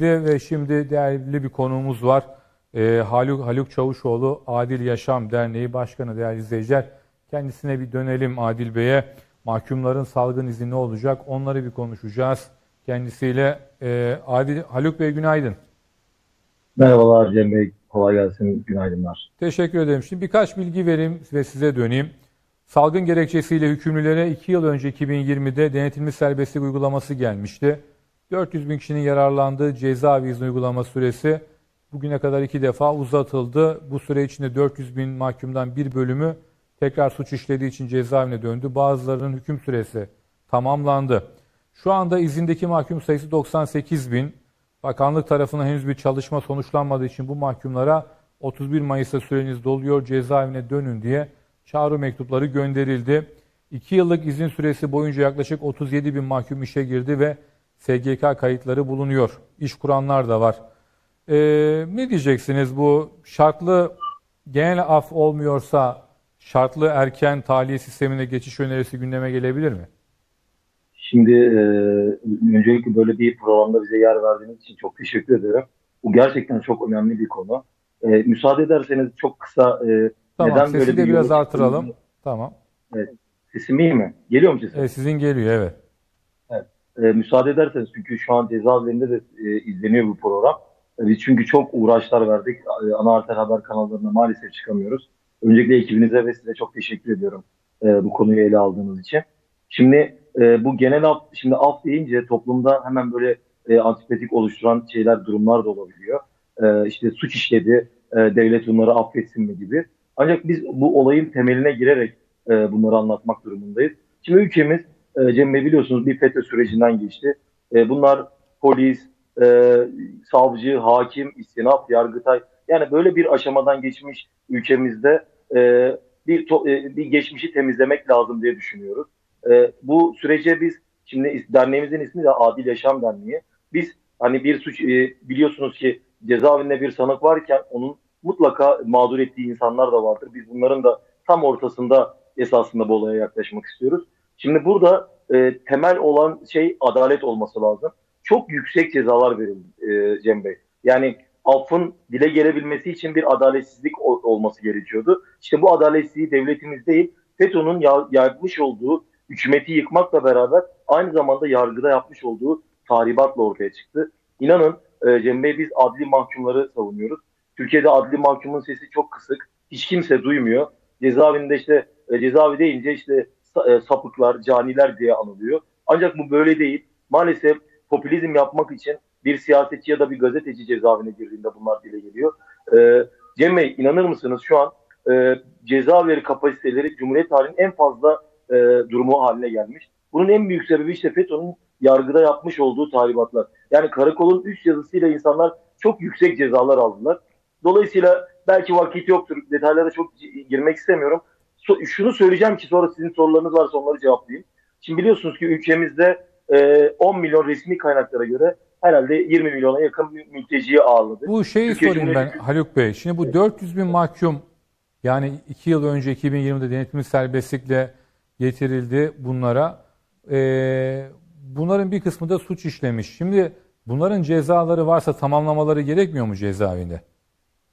geldi ve şimdi değerli bir konuğumuz var. Ee, Haluk, Haluk Çavuşoğlu Adil Yaşam Derneği Başkanı değerli izleyiciler. Kendisine bir dönelim Adil Bey'e. Mahkumların salgın izni ne olacak? Onları bir konuşacağız kendisiyle. Ee, Adil, Haluk Bey günaydın. Merhabalar Cem Bey, kolay gelsin, günaydınlar. Teşekkür ederim. Şimdi birkaç bilgi vereyim ve size döneyim. Salgın gerekçesiyle hükümlülere 2 yıl önce 2020'de denetimli serbestlik uygulaması gelmişti. 400 bin kişinin yararlandığı cezaevi izni uygulama süresi bugüne kadar iki defa uzatıldı. Bu süre içinde 400 bin mahkumdan bir bölümü tekrar suç işlediği için cezaevine döndü. Bazılarının hüküm süresi tamamlandı. Şu anda izindeki mahkum sayısı 98 bin. Bakanlık tarafından henüz bir çalışma sonuçlanmadığı için bu mahkumlara 31 Mayıs'ta süreniz doluyor cezaevine dönün diye çağrı mektupları gönderildi. 2 yıllık izin süresi boyunca yaklaşık 37 bin mahkum işe girdi ve SGK kayıtları bulunuyor. İş kuranlar da var. Ee, ne diyeceksiniz bu şartlı genel af olmuyorsa şartlı erken tahliye sistemine geçiş önerisi gündeme gelebilir mi? Şimdi e, öncelikle böyle bir programda bize yer verdiğiniz için çok teşekkür ederim. Bu gerçekten çok önemli bir konu. E, müsaade ederseniz çok kısa e, Tamam neden sesi böyle de bir biraz artıralım. Tamam. Sesim iyi mi? Geliyor mu sesim? Ee, sizin geliyor evet. E, müsaade ederseniz çünkü şu an cezaevlerinde de e, izleniyor bu program. E, çünkü çok uğraşlar verdik. E, ana arter haber kanallarına maalesef çıkamıyoruz. Öncelikle ekibinize ve size çok teşekkür ediyorum e, bu konuyu ele aldığınız için. Şimdi e, bu genel af, şimdi af deyince toplumda hemen böyle e, antipatik oluşturan şeyler, durumlar da olabiliyor. E, işte suç işledi, e, devlet bunları affetsin mi gibi. Ancak biz bu olayın temeline girerek e, bunları anlatmak durumundayız. Şimdi ülkemiz e, Cem Bey biliyorsunuz bir FETÖ sürecinden geçti. E, bunlar polis, e, savcı, hakim, istinaf, yargıtay yani böyle bir aşamadan geçmiş ülkemizde e, bir, e, bir geçmişi temizlemek lazım diye düşünüyoruz. Bu sürece biz şimdi derneğimizin ismi de Adil Yaşam Derneği. Biz hani bir suç biliyorsunuz ki cezaevinde bir sanık varken onun mutlaka mağdur ettiği insanlar da vardır. Biz bunların da tam ortasında esasında bu olaya yaklaşmak istiyoruz. Şimdi burada e, temel olan şey adalet olması lazım. Çok yüksek cezalar verildi e, Cem Bey. Yani affın dile gelebilmesi için bir adaletsizlik olması gerekiyordu. İşte bu adaletsizliği devletimiz değil, FETÖ'nün ya- yapmış olduğu hükümeti yıkmakla beraber aynı zamanda yargıda yapmış olduğu tahribatla ortaya çıktı. İnanın e, Cem Bey biz adli mahkumları savunuyoruz. Türkiye'de adli mahkumun sesi çok kısık. Hiç kimse duymuyor. Cezaevinde işte e, cezaevi deyince işte e, sapıklar, caniler diye anılıyor. Ancak bu böyle değil. Maalesef popülizm yapmak için bir siyasetçi ya da bir gazeteci cezaevine girdiğinde bunlar dile geliyor. E, Cem Bey inanır mısınız şu an e, cezaevleri kapasiteleri Cumhuriyet tarihinin en fazla e, durumu haline gelmiş. Bunun en büyük sebebi işte FETÖ'nün yargıda yapmış olduğu tahribatlar. Yani karakolun üst yazısıyla insanlar çok yüksek cezalar aldılar. Dolayısıyla belki vakit yoktur. Detaylara çok girmek istemiyorum. So- şunu söyleyeceğim ki sonra sizin sorularınız varsa onları cevaplayayım. Şimdi biliyorsunuz ki ülkemizde e, 10 milyon resmi kaynaklara göre herhalde 20 milyona yakın mü- mülteciyi ağırladı. Bu şeyi Türkiye sorayım ben Cumhuriyeti- Haluk Bey. Şimdi bu 400 bin mahkum yani 2 yıl önce 2020'de denetimli serbestlikle getirildi bunlara. Ee, bunların bir kısmı da suç işlemiş. Şimdi bunların cezaları varsa tamamlamaları gerekmiyor mu cezaevinde?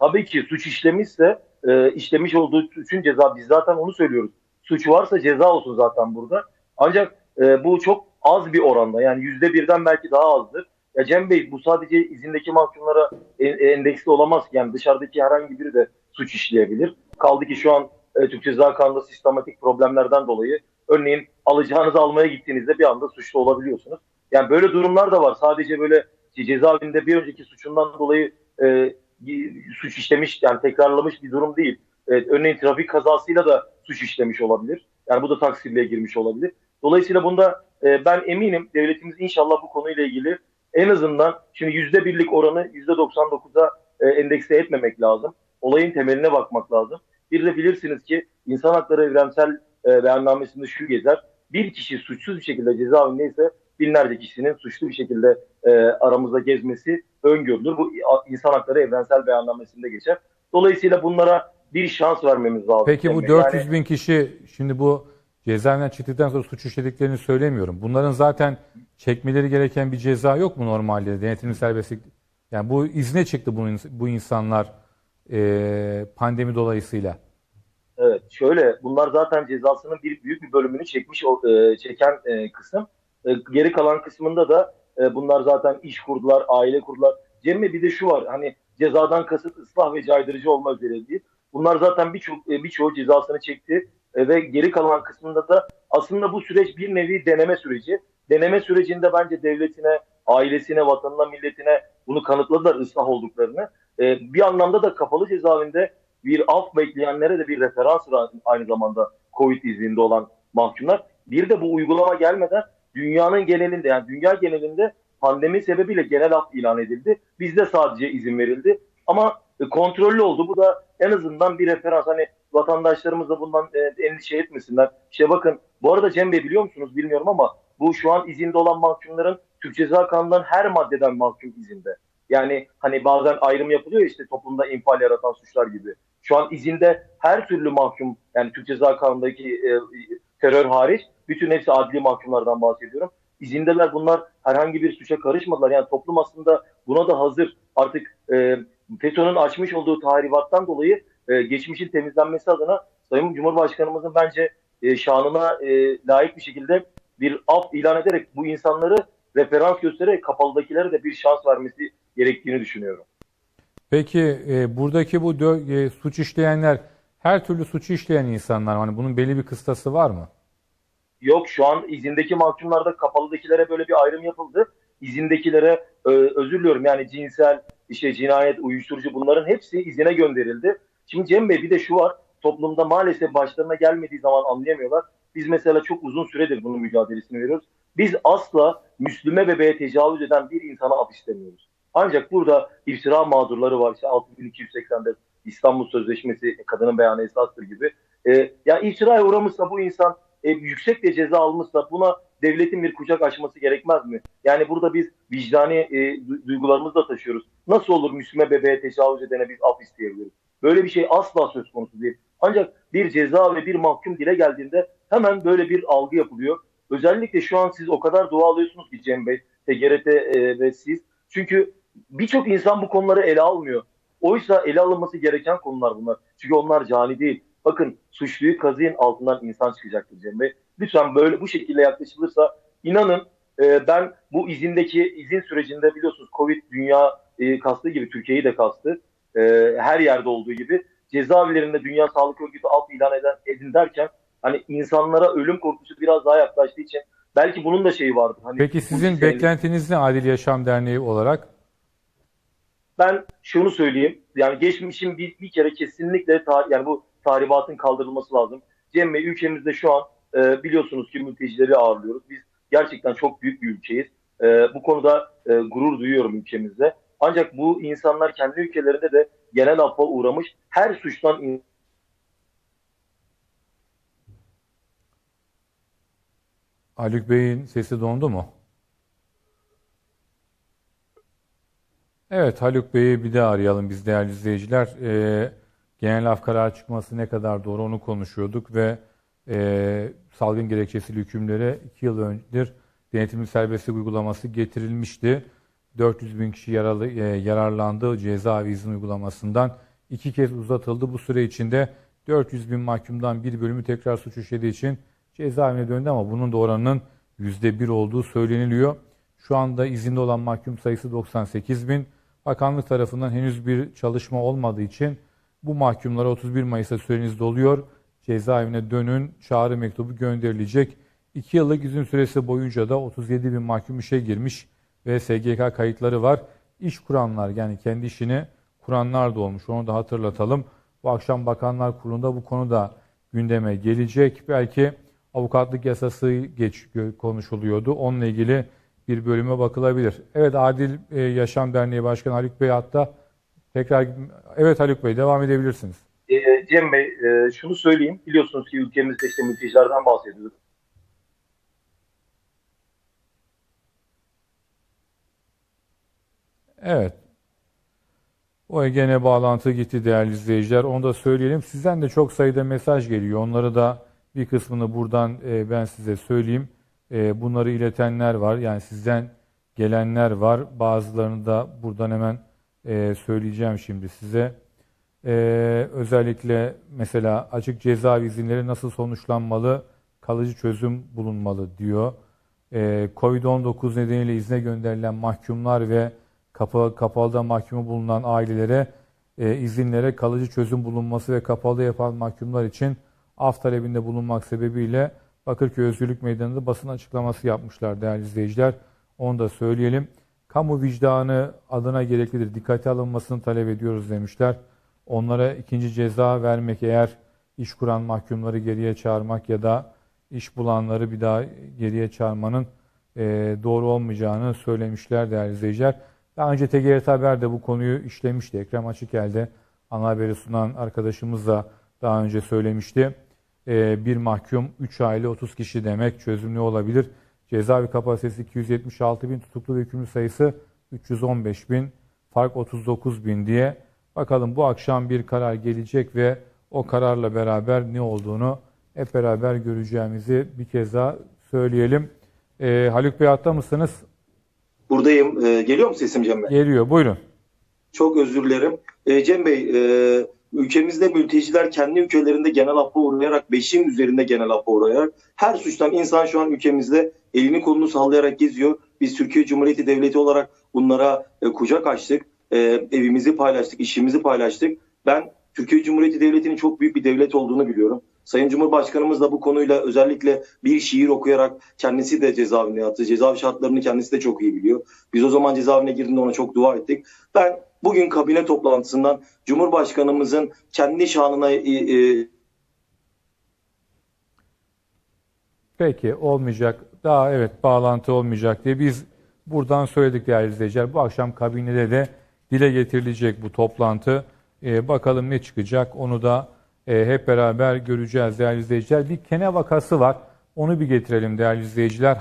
Tabii ki suç işlemişse e, işlemiş olduğu suçun ceza biz zaten onu söylüyoruz. Suç varsa ceza olsun zaten burada. Ancak e, bu çok az bir oranda yani yüzde birden belki daha azdır. Ya Cem Bey bu sadece izindeki mahkumlara e, endeksli olamaz ki. Yani dışarıdaki herhangi biri de suç işleyebilir. Kaldı ki şu an e, Türk Ceza Kanunu'nda sistematik problemlerden dolayı örneğin alacağınızı almaya gittiğinizde bir anda suçlu olabiliyorsunuz. Yani böyle durumlar da var. Sadece böyle cezaevinde bir önceki suçundan dolayı e, suç işlemiş yani tekrarlamış bir durum değil. Evet, örneğin trafik kazasıyla da suç işlemiş olabilir. Yani bu da taksirliğe girmiş olabilir. Dolayısıyla bunda e, ben eminim devletimiz inşallah bu konuyla ilgili en azından şimdi yüzde birlik oranı yüzde 99'a e, endekse etmemek lazım. Olayın temeline bakmak lazım. Bir de bilirsiniz ki insan hakları evrensel e, beyannamesinde şu gezer. Bir kişi suçsuz bir şekilde cezaevindeyse binlerce kişinin suçlu bir şekilde e, aramızda gezmesi öngörülür. Bu insan hakları evrensel beyannamesinde geçer. Dolayısıyla bunlara bir şans vermemiz lazım. Peki bu Yani 400 bin kişi şimdi bu cezaevinden çıktıktan sonra suç işlediklerini söylemiyorum. Bunların zaten çekmeleri gereken bir ceza yok mu normalde denetimli serbestlik Yani bu izne çıktı bu, bu insanlar e, pandemi dolayısıyla. Evet, şöyle bunlar zaten cezasının bir büyük bir bölümünü çekmiş e, çeken e, kısım. E, geri kalan kısmında da e, bunlar zaten iş kurdular, aile kurdular. Cem bir de şu var hani cezadan kasıt ıslah ve caydırıcı olma üzere değil. Bunlar zaten birçok e, birçoğu cezasını çekti E, ve geri kalan kısmında da aslında bu süreç bir nevi deneme süreci. Deneme sürecinde bence devletine, ailesine, vatanına, milletine bunu kanıtladılar ıslah olduklarını. E, bir anlamda da kapalı cezaevinde bir af bekleyenlere de bir referans aynı zamanda Covid izninde olan mahkumlar. Bir de bu uygulama gelmeden dünyanın genelinde yani dünya genelinde pandemi sebebiyle genel af ilan edildi. Bizde sadece izin verildi. Ama e, kontrollü oldu. Bu da en azından bir referans. Hani vatandaşlarımız da bundan e, endişe etmesinler. İşte bakın bu arada Cem Bey biliyor musunuz bilmiyorum ama bu şu an izinde olan mahkumların Türk Ceza Kanunu'ndan her maddeden mahkum izinde. Yani hani bazen ayrım yapılıyor ya işte toplumda infial yaratan suçlar gibi. Şu an izinde her türlü mahkum yani Türk Ceza Kanunu'ndaki e, terör hariç bütün hepsi adli mahkumlardan bahsediyorum. İzindeler bunlar herhangi bir suça karışmadılar. Yani toplum aslında buna da hazır. Artık e, FETÖ'nün açmış olduğu tahribattan dolayı e, geçmişin temizlenmesi adına Sayın Cumhurbaşkanımızın bence e, şanına e, layık bir şekilde bir af ilan ederek bu insanları referans göstererek kapalıdakilere de bir şans vermesi gerektiğini düşünüyorum. Peki e, buradaki bu e, suç işleyenler her türlü suçu işleyen insanlar hani bunun belli bir kıstası var mı? Yok şu an izindeki mahkumlarda kapalıdakilere böyle bir ayrım yapıldı. İzindekilere e, özür diliyorum yani cinsel, işte cinayet, uyuşturucu bunların hepsi izine gönderildi. Şimdi Cem Bey bir de şu var toplumda maalesef başlarına gelmediği zaman anlayamıyorlar. Biz mesela çok uzun süredir bunun mücadelesini veriyoruz. Biz asla Müslüme bebeğe tecavüz eden bir insana af istemiyoruz. Ancak burada iftira mağdurları var. İşte 6284 İstanbul Sözleşmesi kadının beyanı esastır gibi. E, ya iftiraya uğramışsa bu insan e, yüksek de ceza almışsa buna devletin bir kucak açması gerekmez mi? Yani burada biz vicdani e, duygularımızı da taşıyoruz. Nasıl olur Müslüme bebeğe tecavüz edene biz af isteyebiliriz? Böyle bir şey asla söz konusu değil. Ancak bir ceza ve bir mahkum dile geldiğinde hemen böyle bir algı yapılıyor. Özellikle şu an siz o kadar dua alıyorsunuz ki Cem Bey, TGRT e, ve siz. Çünkü birçok insan bu konuları ele almıyor. Oysa ele alınması gereken konular bunlar. Çünkü onlar cani değil. Bakın suçluyu kazıyın altından insan çıkacaktır Cem Bey. Lütfen böyle bu şekilde yaklaşılırsa inanın e, ben bu izindeki izin sürecinde biliyorsunuz Covid dünya e, kastığı gibi Türkiye'yi de kastı. E, her yerde olduğu gibi cezaevlerinde Dünya Sağlık Örgütü alt ilan eden, edin derken hani insanlara ölüm korkusu biraz daha yaklaştığı için belki bunun da şeyi vardı. Hani Peki sizin beklentiniz ne Adil Yaşam Derneği olarak? Ben şunu söyleyeyim. Yani geçmişin bir, bir kere kesinlikle tar- yani bu tahribatın kaldırılması lazım. Cem Bey ülkemizde şu an e, biliyorsunuz ki mültecileri ağırlıyoruz. Biz gerçekten çok büyük bir ülkeyiz. E, bu konuda e, gurur duyuyorum ülkemizde. Ancak bu insanlar kendi ülkelerinde de genel affa uğramış. Her suçtan in- Haluk Bey'in sesi dondu mu? Evet Haluk Bey'i bir daha arayalım biz değerli izleyiciler. Ee, genel af kararı çıkması ne kadar doğru onu konuşuyorduk ve e, salgın gerekçesiyle hükümlere 2 yıl öncedir denetimli serbestlik uygulaması getirilmişti. 400 bin kişi yaralı, e, yararlandı cezaevi izin uygulamasından. iki kez uzatıldı. Bu süre içinde 400 bin mahkumdan bir bölümü tekrar suç işlediği için cezaevine döndü ama bunun da oranının %1 olduğu söyleniliyor. Şu anda izinde olan mahkum sayısı 98 bin. Bakanlık tarafından henüz bir çalışma olmadığı için bu mahkumlara 31 Mayıs'ta süreniz doluyor. Cezaevine dönün çağrı mektubu gönderilecek. 2 yıllık izin süresi boyunca da 37 bin mahkum işe girmiş ve SGK kayıtları var. İş kuranlar yani kendi işini kuranlar da olmuş. Onu da hatırlatalım. Bu akşam Bakanlar Kurulu'nda bu konu da gündeme gelecek. Belki avukatlık yasası geç konuşuluyordu. Onunla ilgili bir bölüme bakılabilir. Evet Adil e, Yaşam Derneği Başkanı Haluk Bey hatta tekrar evet Haluk Bey devam edebilirsiniz. E, Cem Bey e, şunu söyleyeyim. Biliyorsunuz ki ülkemizde işte mültecilerden bahsediyoruz. Evet. O gene bağlantı gitti değerli izleyiciler. Onu da söyleyelim. Sizden de çok sayıda mesaj geliyor. Onları da bir kısmını buradan ben size söyleyeyim. E, bunları iletenler var. Yani sizden gelenler var. Bazılarını da buradan hemen e, söyleyeceğim şimdi size. E, özellikle mesela açık cezaevi izinleri nasıl sonuçlanmalı, kalıcı çözüm bulunmalı diyor. E, Covid-19 nedeniyle izne gönderilen mahkumlar ve kapı, kapalıda mahkumu bulunan ailelere e, izinlere kalıcı çözüm bulunması ve kapalıda yapan mahkumlar için af talebinde bulunmak sebebiyle Bakırköy Özgürlük Meydanı'nda basın açıklaması yapmışlar değerli izleyiciler. Onu da söyleyelim. Kamu vicdanı adına gereklidir. Dikkate alınmasını talep ediyoruz demişler. Onlara ikinci ceza vermek eğer iş kuran mahkumları geriye çağırmak ya da iş bulanları bir daha geriye çağırmanın e, doğru olmayacağını söylemişler değerli izleyiciler. Daha önce TGRT Haber de bu konuyu işlemişti. Ekrem Açıkel'de ana haberi sunan arkadaşımız da daha önce söylemişti. E, bir mahkum 3 aile 30 kişi demek çözümlü olabilir. Cezaevi kapasitesi 276 bin, tutuklu ve hükümlü sayısı 315 bin, fark 39 bin diye. Bakalım bu akşam bir karar gelecek ve o kararla beraber ne olduğunu hep beraber göreceğimizi bir kez daha söyleyelim. E, Haluk Bey hatta mısınız? Buradayım. Ee, geliyor mu sesim Cem Bey? Geliyor. Buyurun. Çok özür dilerim. Ee, Cem Bey, e, ülkemizde mülteciler kendi ülkelerinde genel affa uğrayarak, beşin üzerinde genel affa uğrayarak, her suçtan insan şu an ülkemizde elini kolunu sallayarak geziyor. Biz Türkiye Cumhuriyeti Devleti olarak bunlara e, kucak açtık. E, evimizi paylaştık, işimizi paylaştık. Ben Türkiye Cumhuriyeti Devleti'nin çok büyük bir devlet olduğunu biliyorum. Sayın Cumhurbaşkanımız da bu konuyla özellikle bir şiir okuyarak kendisi de cezaevine yattı. Cezaevi şartlarını kendisi de çok iyi biliyor. Biz o zaman cezaevine girdiğinde ona çok dua ettik. Ben bugün kabine toplantısından Cumhurbaşkanımızın kendi şanına e, e, Peki olmayacak. Daha evet bağlantı olmayacak diye biz buradan söyledik değerli izleyiciler. Bu akşam kabinede de dile getirilecek bu toplantı. Ee, bakalım ne çıkacak onu da e, hep beraber göreceğiz değerli izleyiciler. Bir kene vakası var. Onu bir getirelim değerli izleyiciler.